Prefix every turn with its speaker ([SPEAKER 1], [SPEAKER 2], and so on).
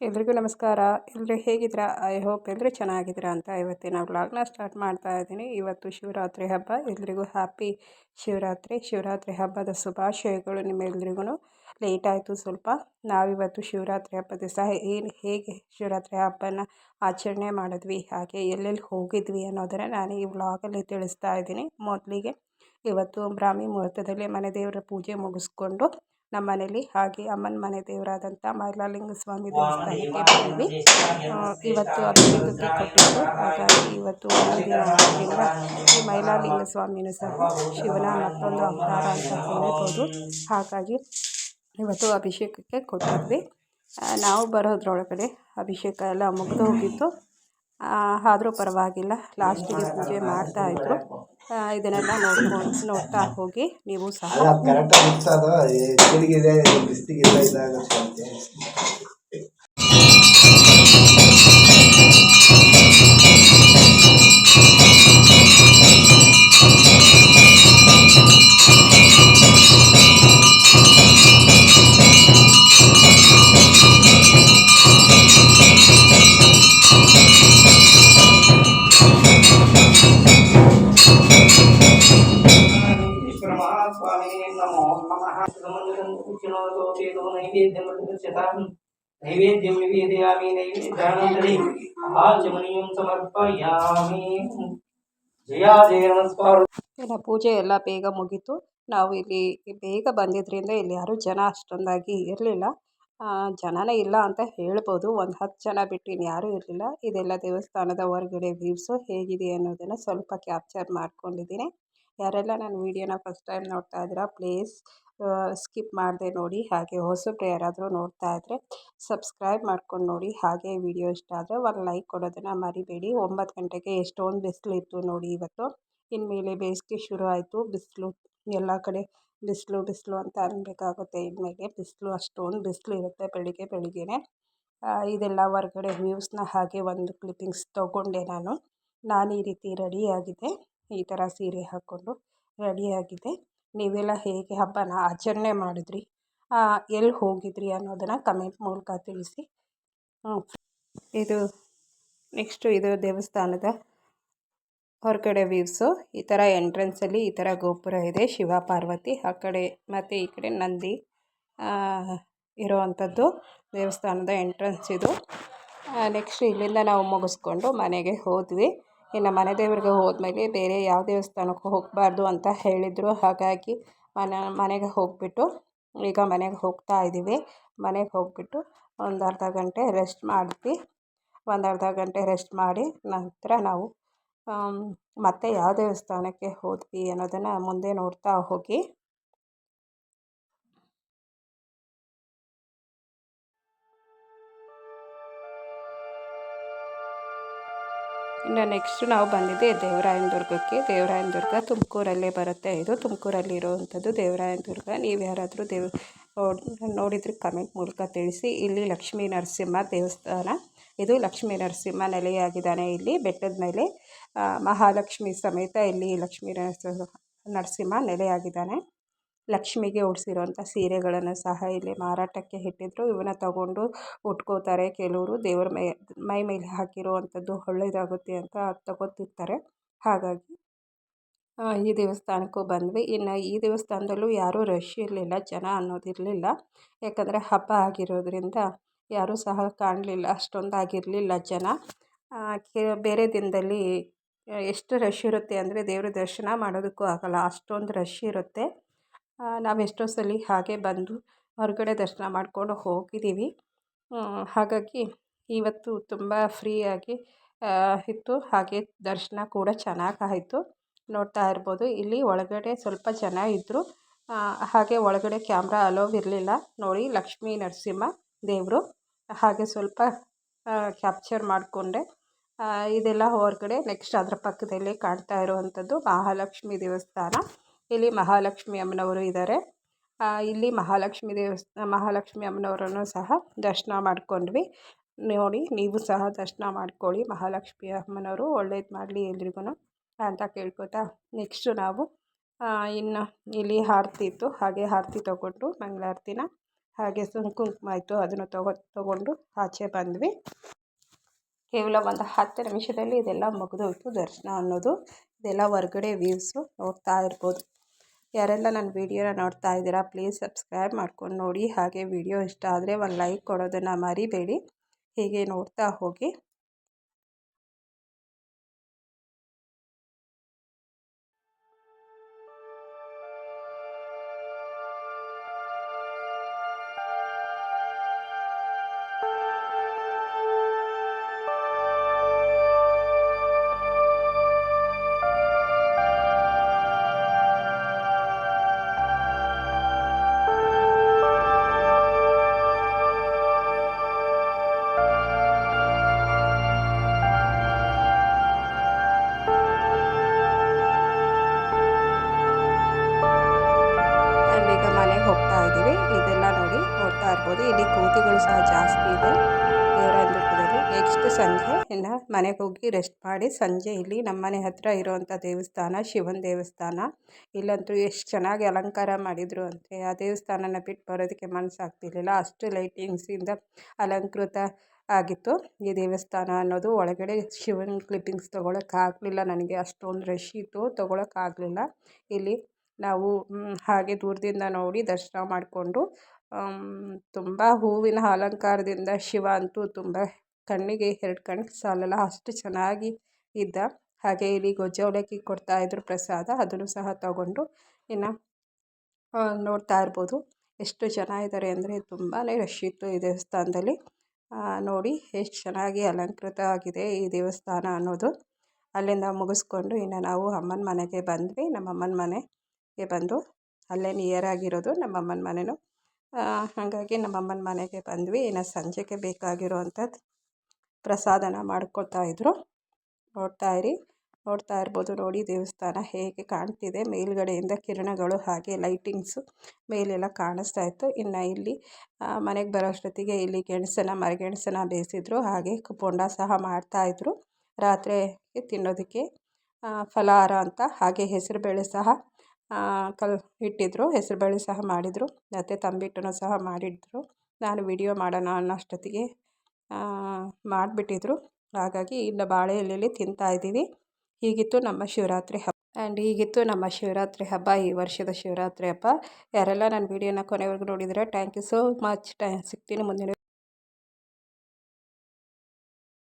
[SPEAKER 1] ಎಲ್ರಿಗೂ ನಮಸ್ಕಾರ. ಎಲ್ಲರೂ ಹೇಗಿದ್ದೀರಾ ಐ ಹೋಪ್ ಎಲ್ಲರೂ ಚೆನ್ನಾಗಿದ್ದೀರಾ ಅಂತ ಇವತ್ತಿನ ವ್ಲಾಗ್ನ ಸ್ಟಾರ್ಟ್ ಮಾಡ್ತಾ ಇದ್ದೀನಿ. ಇವತ್ತು ಶಿವರಾತ್ರಿ ಹಬ್ಬ. ಎಲ್ರಿಗೂ ಹ್ಯಾಪಿ ಶಿವರಾತ್ರಿ. ಶಿವರಾತ್ರಿ ಹಬ್ಬದ ಶುಭಾಶಯಗಳು ನಿಮ್ಮೆಲ್ರಿಗೂ ಲೇಟ್ ಆಯಿತು ಸ್ವಲ್ಪ. ನಾವಿವತ್ತು ಶಿವರಾತ್ರಿ ಹಬ್ಬದ ದಿವಸ ಏನು, ಹೇಗೆ ಶಿವರಾತ್ರಿ ಹಬ್ಬನ ಆಚರಣೆ ಮಾಡಿದ್ವಿ, ಹಾಗೆ ಎಲ್ಲೆಲ್ಲಿ ಹೋಗಿದ್ವಿ ಅನ್ನೋದನ್ನು ನಾನು ಈ ವ್ಲಾಗಲ್ಲಿ ತಿಳಿಸ್ತಾ ಇದ್ದೀನಿ. ಮೊದಲಿಗೆ ಇವತ್ತು ಬ್ರಾಹ್ಮಿ ಮುಹೂರ್ತದಲ್ಲಿ ಮನೆ ದೇವರ ಪೂಜೆ ಮುಗಿಸ್ಕೊಂಡು ನಮ್ಮ ಮನೇಲಿ ಹಾಗೆ ಅಮ್ಮನ ಮನೆ ದೇವರಾದಂಥ ಮೈಲಾಲಿಂಗ ಸ್ವಾಮಿ ದೇವಸ್ಥಾನಕ್ಕೆ ಬಂದ್ವಿ. ಇವತ್ತು ಅಭಿವೃದ್ಧಿ ಕೊಟ್ಟಿದ್ದು ಹಾಗಾಗಿ ಇವತ್ತು ಈ ಮೈಲಾಲಿಂಗ ಸ್ವಾಮಿನೂ ಸಹ ಶಿವನ ಮತ್ತೊಂದು ಅವತಾರ ಅಂತ ಹೇಳ್ಬೋದು. ಹಾಗಾಗಿ ಇವತ್ತು ಅಭಿಷೇಕಕ್ಕೆ ಕೊಟ್ಟಿದ್ವಿ. ನಾವು ಬರೋದ್ರೊಳಗಡೆ ಅಭಿಷೇಕ ಎಲ್ಲ ಮುಗಿದು ಹೋಗಿತ್ತು. ಆದರೂ ಪರವಾಗಿಲ್ಲ. ಲಾಸ್ಟಿಗೆ ಪೂಜೆ ಮಾಡ್ತಾಯಿದ್ರು ಇದನ್ನೆಲ್ಲ ನೋಡ್ಕೊಂಡು ನೋಡ್ತಾ ಹೋಗಿ ನೀವು ಸಹ. ಪೂಜೆ ಎಲ್ಲ ಬೇಗ ಮುಗೀತು. ನಾವು ಇಲ್ಲಿ ಬೇಗ ಬಂದಿದ್ರಿಂದ ಇಲ್ಲಿ ಯಾರು ಜನ ಅಷ್ಟೊಂದಾಗಿ ಇರಲಿಲ್ಲ. ಜನನೇ ಇಲ್ಲ ಅಂತ ಹೇಳ್ಬೋದು. ಒಂದು ಹತ್ತು ಜನ ಬಿಟ್ಟು ಯಾರೂ ಇರಲಿಲ್ಲ. ಇದೆಲ್ಲ ದೇವಸ್ಥಾನದ ಹೊರಗಡೆ ವ್ಯೂಸು ಹೇಗಿದೆ ಅನ್ನೋದನ್ನು ಸ್ವಲ್ಪ ಕ್ಯಾಪ್ಚರ್ ಮಾಡ್ಕೊಂಡಿದ್ದೀನಿ. ಯಾರೆಲ್ಲ ನನ್ನ ವೀಡಿಯೋನ ಫಸ್ಟ್ ಟೈಮ್ ನೋಡ್ತಾ ಇದ್ದೀರಾ, ಪ್ಲೀಸ್ ಸ್ಕಿಪ್ ಮಾಡದೆ ನೋಡಿ. ಹಾಗೆ ಹೊಸಬ್ರು ಯಾರಾದರೂ ನೋಡ್ತಾ ಇದ್ದರೆ ಸಬ್ಸ್ಕ್ರೈಬ್ ಮಾಡ್ಕೊಂಡು ನೋಡಿ. ಹಾಗೆ ವಿಡಿಯೋ ಇಷ್ಟ ಆದರೆ ಒಂದು ಲೈಕ್ ಕೊಡೋದನ್ನು ಮರಿಬೇಡಿ. ಒಂಬತ್ತು ಗಂಟೆಗೆ ಎಷ್ಟೊಂದು ಬಿಸಿಲಿತ್ತು ನೋಡಿ ಇವತ್ತು. ಇನ್ಮೇಲೆ ಬೇಸಿಗೆ ಶುರು ಆಯಿತು. ಬಿಸಿಲು, ಎಲ್ಲ ಕಡೆ ಬಿಸಿಲು ಬಿಸಿಲು ಅಂತ ಅನ್ಬೇಕಾಗುತ್ತೆ. ಇನ್ಮೇಲೆ ಬಿಸಿಲು, ಅಷ್ಟೊಂದು ಬಿಸಿಲು ಇರುತ್ತೆ ಬೆಳಿಗ್ಗೆ, ಬೆಳಿಗ್ಗೆನೆ. ಇದೆಲ್ಲ ಹೊರ್ಗಡೆ ವ್ಯೂವ್ಸ್ನ ಹಾಗೆ ಒಂದು ಕ್ಲಿಪ್ಪಿಂಗ್ಸ್ ತೊಗೊಂಡೆ ನಾನು. ನಾನು ಈ ರೀತಿ ರೆಡಿಯಾಗಿದ್ದೆ ಈ ಥರ ಸೀರೆ ಹಾಕ್ಕೊಂಡು ರೆಡಿಯಾಗಿದ್ದೆ ನೀವೆಲ್ಲ ಹೇಗೆ ಹಬ್ಬನ ಆಚರಣೆ ಮಾಡಿದ್ರಿ? ಎಲ್ಲಿ ಹೋಗಿದ್ರಿ ಅನ್ನೋದನ್ನು ಕಮೆಂಟ್ ಮೂಲಕ ತಿಳಿಸಿ. ಇದು ನೆಕ್ಸ್ಟು ಇದು ದೇವಸ್ಥಾನದ ಹೊರಗಡೆ ವ್ಯೂವ್ಸು ಈ ಥರ ಎಂಟ್ರೆನ್ಸಲ್ಲಿ ಈ ಥರ ಗೋಪುರ ಇದೆ, ಶಿವ ಪಾರ್ವತಿ ಆ ಕಡೆ ಮತ್ತು ಈ ಕಡೆ ನಂದಿ ಇರುವಂಥದ್ದು ದೇವಸ್ಥಾನದ ಎಂಟ್ರೆನ್ಸ್ ಇದು. ನೆಕ್ಸ್ಟ್ ಇಲ್ಲಿಂದ ನಾವು ಮುಗಿಸ್ಕೊಂಡು ಮನೆಗೆ ಹೋದ್ವಿ. ಇನ್ನು ಮನೆ ದೇವರಿಗೆ ಹೋದ್ಮೇಲೆ ಬೇರೆ ಯಾವ ದೇವಸ್ಥಾನಕ್ಕೂ ಹೋಗಬಾರ್ದು ಅಂತ ಹೇಳಿದರು. ಹಾಗಾಗಿ ಮನೆ, ಮನೆಗೆ ಹೋಗಿಬಿಟ್ಟು ಈಗ ಮನೆಗೆ ಹೋಗ್ತಾ ಇದ್ದೀವಿ. ಮನೆಗೆ ಹೋಗಿಬಿಟ್ಟು ಒಂದು ಅರ್ಧ ಗಂಟೆ ರೆಸ್ಟ್ ಮಾಡ್ತೀವಿ ಒಂದು ಅರ್ಧ ಗಂಟೆ ರೆಸ್ಟ್ ಮಾಡಿ ನಂತರ ನಾವು ಮತ್ತೆ ಯಾವ ದೇವಸ್ಥಾನಕ್ಕೆ ಹೋದ್ವಿ ಅನ್ನೋದನ್ನು ಮುಂದೆ ನೋಡ್ತಾ ಹೋಗಿ ಇನ್ನು ನೆಕ್ಸ್ಟ್ ನಾವು ಬಂದಿದ್ದೆ ದೇವರಾಯನ ದುರ್ಗಕ್ಕೆ ದೇವರಾಯನ ದುರ್ಗ ತುಮಕೂರಲ್ಲೇ ಬರುತ್ತೆ ಇದು. ತುಮಕೂರಲ್ಲಿ ಇರುವಂಥದ್ದು ದೇವರಾಯನ ದುರ್ಗ ನೀವು ಯಾರಾದರೂ ದೇವ್ ನೋಡಿದರೆ ಕಮೆಂಟ್ ಮೂಲಕ ತಿಳಿಸಿ. ಇಲ್ಲಿ ಲಕ್ಷ್ಮೀ ನರಸಿಂಹ ದೇವಸ್ಥಾನ. ಇದು ಲಕ್ಷ್ಮೀ ನರಸಿಂಹ ನೆಲೆಯಾಗಿದ್ದಾನೆ ಇಲ್ಲಿ. ಬೆಟ್ಟದ ಮೇಲೆ ಮಹಾಲಕ್ಷ್ಮಿ ಸಮೇತ ಇಲ್ಲಿ ಲಕ್ಷ್ಮೀ ನರಸಿಂಹ ನೆಲೆಯಾಗಿದ್ದಾನೆ. ಲಕ್ಷ್ಮಿಗೆ ಉಡಿಸಿರುವಂಥ ಸೀರೆಗಳನ್ನು ಸಹ ಇಲ್ಲಿ ಮಾರಾಟಕ್ಕೆ ಇಟ್ಟಿದ್ರು. ಇವನ್ನ ತಗೊಂಡು ಉಟ್ಕೋತಾರೆ. ಕೆಲವರು ದೇವರ ಮೈ ಮೈ ಮೇಲೆ ಹಾಕಿರುವಂಥದ್ದು ಒಳ್ಳೆಯದಾಗುತ್ತೆ ಅಂತ ತಗೋತಿರ್ತಾರೆ. ಹಾಗಾಗಿ ಈ ದೇವಸ್ಥಾನಕ್ಕೂ ಬಂದ್ವಿ. ಇನ್ನು ಈ ದೇವಸ್ಥಾನದಲ್ಲೂ ಯಾರೂ ರಶ್ ಇರಲಿಲ್ಲ, ಜನ ಅನ್ನೋದಿರಲಿಲ್ಲ. ಯಾಕಂದರೆ ಹಬ್ಬ ಆಗಿರೋದ್ರಿಂದ ಯಾರೂ ಸಹ ಕಾಣಲಿಲ್ಲ ಅಷ್ಟೊಂದಾಗಿರಲಿಲ್ಲ ಜನ. ಬೇರೆ ದಿನದಲ್ಲಿ ಎಷ್ಟು ರಶ್ ಇರುತ್ತೆ ಅಂದರೆ ದೇವರ ದರ್ಶನ ಮಾಡೋದಕ್ಕೂ ಆಗೋಲ್ಲ. ಅಷ್ಟೊಂದು ರಶ್ ಇರುತ್ತೆ. ನಾವು ಎಷ್ಟೋ ಸಲ ಹಾಗೆ ಬಂದು ಹೊರಗಡೆ ದರ್ಶನ ಮಾಡಿಕೊಂಡು ಹೋಗಿದ್ದೀವಿ. ಹಾಗಾಗಿ ಇವತ್ತು ತುಂಬ ಫ್ರೀಯಾಗಿ ಇತ್ತು. ಹಾಗೆ ದರ್ಶನ ಕೂಡ ಚೆನ್ನಾಗಿ ಆಯಿತು ನೋಡ್ತಾ ಇರ್ಬೋದು. ಇಲ್ಲಿ ಒಳಗಡೆ ಸ್ವಲ್ಪ ಜನ ಇದ್ದರು ಹಾಗೆ ಒಳಗಡೆ ಕ್ಯಾಮ್ರಾ ಅಲೋವ್ ಇರಲಿಲ್ಲ. ನೋಡಿ ಲಕ್ಷ್ಮೀ ನರಸಿಂಹ ದೇವರು. ಹಾಗೆ ಸ್ವಲ್ಪ ಕ್ಯಾಪ್ಚರ್ ಮಾಡಿಕೊಂಡೆ. ಇದೆಲ್ಲ ಹೊರಗಡೆ ನೆಕ್ಸ್ಟ್ ಅದರ ಪಕ್ಕದಲ್ಲೇ ಕಾಣ್ತಾ ಇರುವಂಥದ್ದು ಮಹಾಲಕ್ಷ್ಮಿ ದೇವಸ್ಥಾನ. ಇಲ್ಲಿ ಮಹಾಲಕ್ಷ್ಮಿ ಅಮ್ಮನವರು ಇದ್ದಾರೆ ಇಲ್ಲಿ ಮಹಾಲಕ್ಷ್ಮಿ ದೇವಸ್ಥಾನ ಮಹಾಲಕ್ಷ್ಮಿ ಅಮ್ಮನವರನ್ನು ಸಹ ದರ್ಶನ ಮಾಡ್ಕೊಂಡ್ವಿ. ನೋಡಿ, ನೀವು ಸಹ ದರ್ಶನ ಮಾಡ್ಕೊಳ್ಳಿ. ಮಹಾಲಕ್ಷ್ಮಿ ಅಮ್ಮನವರು ಒಳ್ಳೇದು ಮಾಡಲಿ ಎಲ್ರಿಗೂ ಅಂತ ಕೇಳ್ಕೊತಾ ನೆಕ್ಸ್ಟು ನಾವು ಇನ್ನು ಇಲ್ಲಿ ಆರತಿ ಇತ್ತು. ಹಾಗೆ ಆರ್ತಿ ತೊಗೊಂಡು ಮಂಗಳಾರತಿನ, ಹಾಗೆ ಕುಂಕುಮ ಇತ್ತು. ಅದನ್ನು ತಗೊ, ತಗೊಂಡು ಆಚೆ ಬಂದ್ವಿ. ಕೇವಲ ಒಂದು ಹತ್ತು ನಿಮಿಷದಲ್ಲಿ ಇದೆಲ್ಲ ಮುಗಿದೋಯ್ತು ದರ್ಶನ ಅನ್ನೋದು. ಇದೆಲ್ಲ ಹೊರ್ಗಡೆ ವ್ಯೂಸು ನೋಡ್ತಾ ಇರ್ಬೋದು. ಯಾರೆಲ್ಲ ನನ್ನ ವೀಡಿಯೋನ ನೋಡ್ತಾ ಇದ್ದೀರಾ ಪ್ಲೀಸ್ ಸಬ್ಸ್ಕ್ರೈಬ್ ಮಾಡ್ಕೊಂಡು ನೋಡಿ. ಹಾಗೆ ವಿಡಿಯೋ ಇಷ್ಟ ಆದರೆ ಒಂದು ಲೈಕ್ ಕೊಡೋದನ್ನು ಮರಿಬೇಡಿ. ಹೀಗೆ ನೋಡ್ತಾ ಹೋಗಿ. ಇರ್ಬೋದು ಇಲ್ಲಿ ಕೋತಿಗಳು ಸಹ ಜಾಸ್ತಿ ಇದೆ. ದೇವರಾಯನದುರ್ಗದಲ್ಲಿ ನೆಕ್ಸ್ಟ್ ಸಂಜೆ ಇನ್ನು ಮನೆಗೆ ಹೋಗಿ ರೆಸ್ಟ್ ಮಾಡಿ ಸಂಜೆ ಇಲ್ಲಿ ನಮ್ಮ ಮನೆ ಹತ್ತಿರ ಇರುವಂಥ ದೇವಸ್ಥಾನ, ಶಿವನ ದೇವಸ್ಥಾನ. ಇಲ್ಲಂತೂ ಎಷ್ಟು ಚೆನ್ನಾಗಿ ಅಲಂಕಾರ ಮಾಡಿದರು ಅಂದರೆ ಆ ದೇವಸ್ಥಾನನ ಬಿಟ್ಟು ಬರೋದಕ್ಕೆ ಮನಸ್ಸಾಗ್ತಿರ್ಲಿಲ್ಲ. ಅಷ್ಟು ಲೈಟಿಂಗ್ಸಿಂದ ಅಲಂಕೃತ ಆಗಿತ್ತು. ಈ ದೇವಸ್ಥಾನ ಅನ್ನೋದು ಒಳಗಡೆ ಶಿವನ ಕ್ಲಿಪ್ಪಿಂಗ್ಸ್ ತೊಗೊಳಕ್ಕಾಗಲಿಲ್ಲ ನನಗೆ. ಅಷ್ಟೊಂದು ರಶ್ ಇತ್ತು. ತೊಗೊಳಕ್ಕಾಗಲಿಲ್ಲ ಇಲ್ಲಿ ನಾವು ಹಾಗೆ ದೂರದಿಂದ ನೋಡಿ ದರ್ಶನ ಮಾಡಿಕೊಂಡು ತುಂಬ ಹೂವಿನ ಅಲಂಕಾರದಿಂದ ಶಿವ ಅಂತೂ ತುಂಬ ಕಣ್ಣಿಗೆ ಎರಡು ಕಣ್ಣಿಗೆ ಸಾಲಲ್ಲ, ಅಷ್ಟು ಚೆನ್ನಾಗಿ ಇದ್ದ. ಹಾಗೆ ಇಲ್ಲಿ ಗೊಜ್ಜವಲಕ್ಕಿ ಕೊಡ್ತಾ ಕೊಡ್ತಾಯಿದ್ರು ಪ್ರಸಾದ, ಅದನ್ನು ಸಹ ತಗೊಂಡು ಇನ್ನು ನೋಡ್ತಾ ಇರ್ಬೋದು. ಎಷ್ಟು ಜನ ಇದ್ದಾರೆ ಅಂದರೆ ತುಂಬಾ ರಶ್ ಇತ್ತು ಈ ದೇವಸ್ಥಾನದಲ್ಲಿ. ನೋಡಿ ಎಷ್ಟು ಚೆನ್ನಾಗಿ ಅಲಂಕೃತ ಆಗಿದೆ ಈ ದೇವಸ್ಥಾನ ಅನ್ನೋದು. ಅಲ್ಲಿಂದ ಮುಗಿಸ್ಕೊಂಡು ಇನ್ನು ನಾವು ಅಮ್ಮನ ಮನೆಗೆ ಬಂದ್ವಿ. ನಮ್ಮ ಅಮ್ಮನ ಮನೆಗೆ ಬಂದು ಅಲ್ಲೇ ನಿಯರ್ ಆಗಿರೋದು ನಮ್ಮ ಅಮ್ಮನ ಮನೆಯೂ ಹಾಗಾಗಿ ನಮ್ಮ ಅಮ್ಮನ ಮನೆಗೆ ಬಂದ್ವಿ. ಇನ್ನು ಸಂಜೆಗೆ ಬೇಕಾಗಿರೋವಂಥದ್ದು ಪ್ರಸಾದನ ಮಾಡ್ಕೊಳ್ತಾ ಇದ್ರು. ನೋಡ್ತಾ ಇರಿ. ನೋಡ್ತಾ ಇರ್ಬೋದು ನೋಡಿ ದೇವಸ್ಥಾನ ಹೇಗೆ ಕಾಣ್ತಿದೆ. ಮೇಲ್ಗಡೆಯಿಂದ ಕಿರಣಗಳು ಹಾಗೆ ಲೈಟಿಂಗ್ಸು ಮೇಲೆಲ್ಲ ಕಾಣಿಸ್ತಾ ಇತ್ತು. ಇನ್ನು ಇಲ್ಲಿ ಮನೆಗೆ ಬರೋ ಅಷ್ಟೊತ್ತಿಗೆ ಇಲ್ಲಿ ಗೆಣಸನ್ನು, ಮರಗೆಣಸನ್ನು ಬೇಯಿಸಿದ್ರು. ಹಾಗೆ ಬೋಂಡ ಸಹ ಮಾಡ್ತಾಯಿದ್ರು ರಾತ್ರಿ ತಿನ್ನೋದಕ್ಕೆ ಫಲಹಾರ ಅಂತ ಹಾಗೆ ಹೆಸರುಬೇಳೆ ಸಹ ಕಲ್ ಇಟ್ಟಿದ್ದರು ಹೆಸರುಬೇಳೆ ಸಹ ಮಾಡಿದರು ಮತ್ತು ತಂಬಿಟ್ಟನ್ನು ಸಹ ಮಾಡಿದ್ದರು ನಾನು ವಿಡಿಯೋ ಮಾಡೋಣ ಅನ್ನೋ ಅಷ್ಟೊತ್ತಿಗೆ ಮಾಡಿಬಿಟ್ಟಿದ್ರು. ಹಾಗಾಗಿ ಇಲ್ಲ ಬಾಳೆ ಎಲೆಯಲ್ಲಿ ತಿಂತಾ ಇದ್ದೀವಿ. ಹೀಗಿತ್ತು ನಮ್ಮ ಶಿವರಾತ್ರಿ ಹಬ್ಬ. ಆ್ಯಂಡ್ ಹೀಗಿತ್ತು ನಮ್ಮ ಶಿವರಾತ್ರಿ ಹಬ್ಬ, ಈ ವರ್ಷದ ಶಿವರಾತ್ರಿ ಹಬ್ಬ. ಯಾರೆಲ್ಲ ನನ್ನ ವೀಡಿಯೋನ ಕೊನೆವರೆಗೂ ನೋಡಿದರೆ ಥ್ಯಾಂಕ್ ಯು ಸೋ ಮಚ್. ಟೈ, ಸಿಗ್ತೀನಿ ಮುಂದಿನ